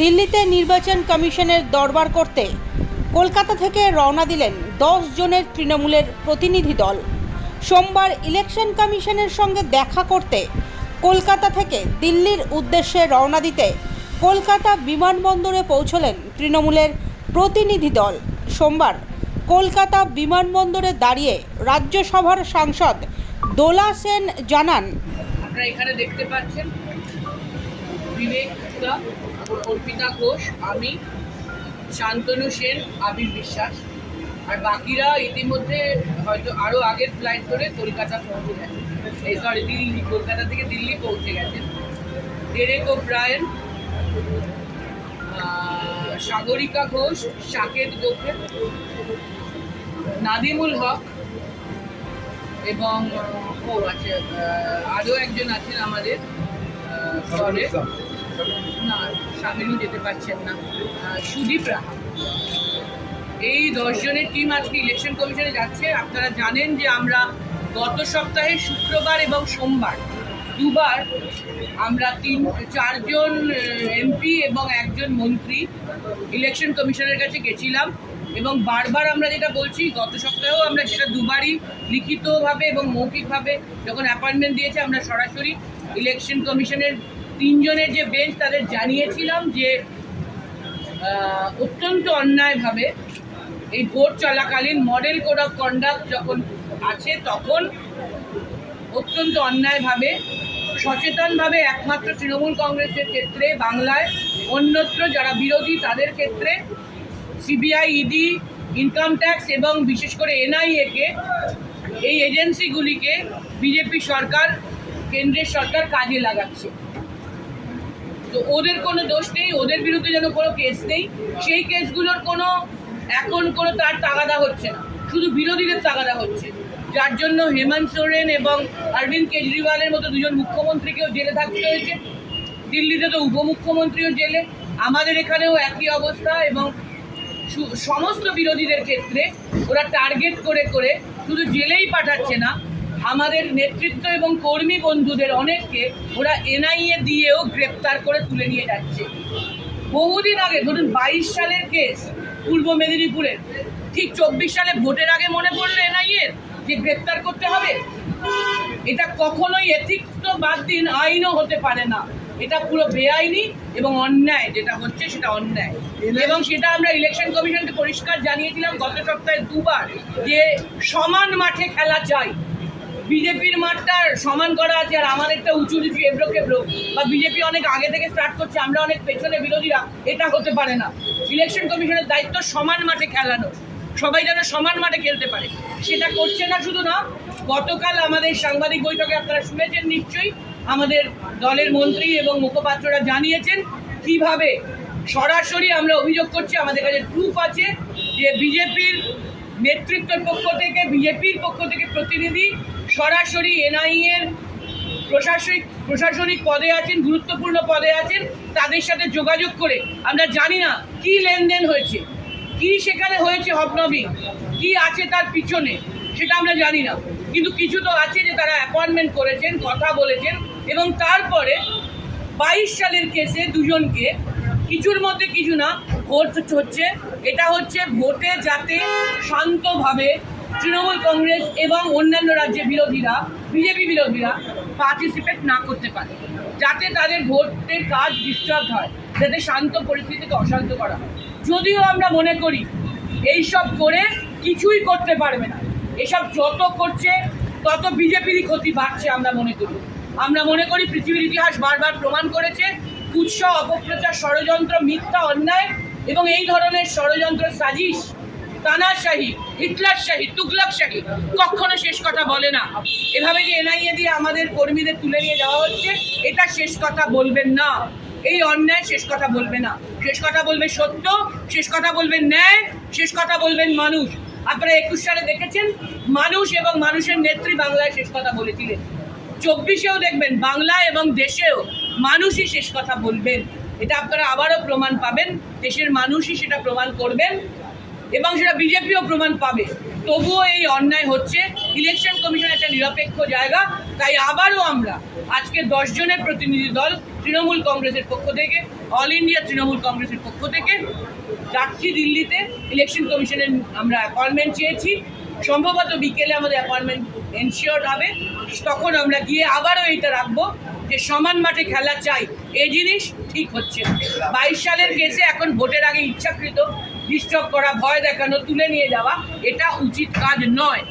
দিল্লিতে নির্বাচন কমিশনের দরবার করতে কলকাতা থেকে রওনা দিলেন দশ জনের তৃণমূলের প্রতিনিধি দল। সোমবার ইলেকশন কমিশনের সঙ্গে দেখা করতে কলকাতা থেকে দিল্লির উদ্দেশ্যে রওনা দিতে কলকাতা বিমানবন্দরে পৌঁছলেন তৃণমূলের প্রতিনিধি দল। সোমবার কলকাতা বিমানবন্দরে দাঁড়িয়ে রাজ্যসভার সাংসদ দোলা সেন জানান, আপনারা এখানে দেখতে পাচ্ছেন বিবেক গুপ্তা অর্পিতা ঘোষ আমি শান্তনু সেন আবির বিশ্বাস। আর বাকিরা ইতিমধ্যে হয়তো আরও আগের ফ্লাইট ধরে কলকাতা পৌঁছে গেছে। এই সরি দিল্লি কলকাতা থেকে দিল্লি পৌঁছে গেছেন ডেরেক ও ব্রায়ন আহ, সাগরিকা ঘোষ সাকেত গোখের নাদিমুল হক এবং ও আছে আরও একজন আছেন আমাদের যেতে পারছেন না। সুদীপ এই দশজনের টিম আজকে ইলেকশন কমিশনে যাচ্ছে। আপনারা জানেন যে আমরা গত সপ্তাহে শুক্রবার এবং সোমবার দুবার আমরা তিন, চারজন এমপি এবং একজন মন্ত্রী ইলেকশন কমিশনের কাছে গেছিলাম এবং বারবার আমরা যেটা বলছি, গত সপ্তাহেও আমরা সেটা দুবারই লিখিতভাবে এবং মৌখিকভাবে যখন অ্যাপয়েন্টমেন্ট দিয়েছে আমরা সরাসরি ইলেকশন কমিশনের তিনজনের যে বেঞ্চ তাদের জানিয়েছিলাম যে অত্যন্ত অন্যায়ভাবে এই ভোট চলাকালীন মডেল কোড অফ কন্ডাক্ট যখন আছে, তখন অত্যন্ত অন্যায়ভাবে, সচেতনভাবে একমাত্র তৃণমূল কংগ্রেসের ক্ষেত্রে, বাংলায় অন্যত্র যারা বিরোধী তাদের ক্ষেত্রে সিবিআই, ইডি, ইনকাম ট্যাক্স এবং বিশেষ করে এনআইএকে, এই এজেন্সিগুলিকে বিজেপি সরকার, কেন্দ্রের সরকার কাজে লাগাচ্ছে। তো ওদের কোনো দোষ নেই, ওদের বিরুদ্ধে যেন কোনো কেস নেই, সেই কেসগুলোর কোনো, এখন কোনো তার তাগাদা হচ্ছে না। শুধু বিরোধীদের তাগাদা হচ্ছে। যার জন্য হেমন্ত সোরেন এবং অরবিন্দ কেজরিওয়ালের মতো দুজন মুখ্যমন্ত্রীকেও জেলে থাকতে হয়েছে। দিল্লিতে তো উপমুখ্যমন্ত্রীও জেলে। আমাদের এখানেও একই অবস্থা এবং সমস্ত বিরোধীদের ক্ষেত্রে ওরা টার্গেট করে করে শুধু জেলেই পাঠাচ্ছে না আমাদের নেতৃত্ব এবং কর্মী বন্ধুদের অনেককে ওরা এনআইএ দিয়েও গ্রেপ্তার করে তুলে নিয়ে যাচ্ছে। বহুদিন আগে, ধরুন বাইশ সালের কেস পূর্ব মেদিনীপুরের, ঠিক চব্বিশ সালে ভোটের আগে মনে পড়ল এনআইএর যে গ্রেপ্তার করতে হবে? এটা কখনোই এথিক্স তো বাদ দিন আইনও হতে পারে না। এটা পুরো বেআইনি এবং অন্যায়, যেটা হচ্ছে সেটা অন্যায়। এবং সেটা আমরা ইলেকশন কমিশনকে পরিষ্কার জানিয়েছিলাম গত সপ্তাহে দুবার যে সমান মাঠে খেলা চাই বিজেপির মাঠটা সমান করা আছে আর আমাদেরটা উঁচু নিচু এবড়ো কেবড়ো বা বিজেপি অনেক আগে থেকে স্টার্ট করছে, আমরা অনেক পেছনে বিরোধীরা, এটা হতে পারে না। ইলেকশন কমিশনের দায়িত্ব সমান মাঠে খেলানো, সবাই যেন সমান মাঠে খেলতে পারে। সেটা করছে না শুধু না, গতকাল আমাদের সাংবাদিক বৈঠকে আপনারা শুনেছেন নিশ্চয়ই, আমাদের দলের মন্ত্রী এবং মুখপাত্ররা জানিয়েছেন কীভাবে সরাসরি আমরা অভিযোগ করছি, আমাদের কাছে প্রুফ আছে যে বিজেপির নেতৃত্বের পক্ষ থেকে, বিজেপির পক্ষ থেকে প্রতিনিধি সরাসরি এনআইএর প্রশাসনিক প্রশাসনিক পদে আছেন, গুরুত্বপূর্ণ পদে আছেন, তাদের সাথে যোগাযোগ করে আমরা জানি না কি লেনদেন হয়েছে, কি সেখানে হয়েছে হবনবি, কি আছে তার পিছনে, সেটা আমরা জানি না। কিন্তু কিছু তো আছে যে তারা অ্যাপয়েন্টমেন্ট করেছেন, কথা বলেছেন, এবং তারপরে বাইশ সালের কেসে দুজনকে, কিছুর মধ্যে কিছু না ভোট হচ্ছে এটা হচ্ছে ভোটে যাতে শান্তভাবে তৃণমূল কংগ্রেস এবং অন্যান্য রাজ্যের বিরোধীরা, বিজেপি বিরোধীরা পার্টিসিপেট না করতে পারে, যাতে তাদের ভোটের কাজ ডিস্টার্ব হয়, যাতে শান্ত পরিস্থিতিকে অশান্ত করা হয়। যদিও আমরা মনে করি, এইসব করে কিছুই করতে পারবে না। এসব যত করছে, তত বিজেপিরই ক্ষতি বাড়ছে আমরা মনে করি। আমরা মনে করি পৃথিবীর ইতিহাস বারবার প্রমাণ করেছে, কুৎসা, অপপ্রচার, ষড়যন্ত্র, মিথ্যা, অন্যায় এবং এই ধরনের ষড়যন্ত্র সাজিশ তানাশাহী হিটলারশাহী তুগলকশাহী কখনো শেষ কথা বলে না। এভাবে যে এনআইএ দিয়ে আমাদের কর্মীদের তুলে নিয়ে যাওয়া হচ্ছে, এটা শেষ কথা বলবেন না। এই অন্যায় শেষ কথা বলবে না। শেষ কথা বলবে সত্য, শেষ কথা বলবেন ন্যায়, শেষ কথা বলবেন মানুষ। আপনারা একুশ সালে দেখেছেন, মানুষ এবং মানুষের নেত্রী বাংলায় শেষ কথা বলেছিলেন। চব্বিশেও দেখবেন, বাংলা এবং দেশেও মানুষই শেষ কথা বলবেন। এটা আপনারা আবারও প্রমাণ পাবেন, দেশের মানুষই সেটা প্রমাণ করবেন এবং সেটা বিজেপিও প্রমাণ পাবে। তবুও এই অন্যায় হচ্ছে। ইলেকশন কমিশন একটা নিরপেক্ষ জায়গা, তাই আবারও আমরা আজকে জনের প্রতিনিধি দল তৃণমূল কংগ্রেসের পক্ষ থেকে, অল ইন্ডিয়া তৃণমূল কংগ্রেসের পক্ষ থেকে যাচ্ছি দিল্লিতে। ইলেকশন কমিশনের আমরা অ্যাপয়েন্টমেন্ট চেয়েছি। সম্ভবত বিকেলে আমাদের অ্যাপয়েন্টমেন্ট এনশিওর হবে। তখন আমরা গিয়ে আবারও এইটা রাখব। যে সমান মাঠে খেলা চাই এ জিনিস ঠিক হচ্ছে বাইশ সালের কেসে এখন ভোটের আগে ইচ্ছাকৃত, ডিস্টার্ব করা, ভয় দেখানো, তুলে নিয়ে যাওয়া, এটা উচিত কাজ নয়।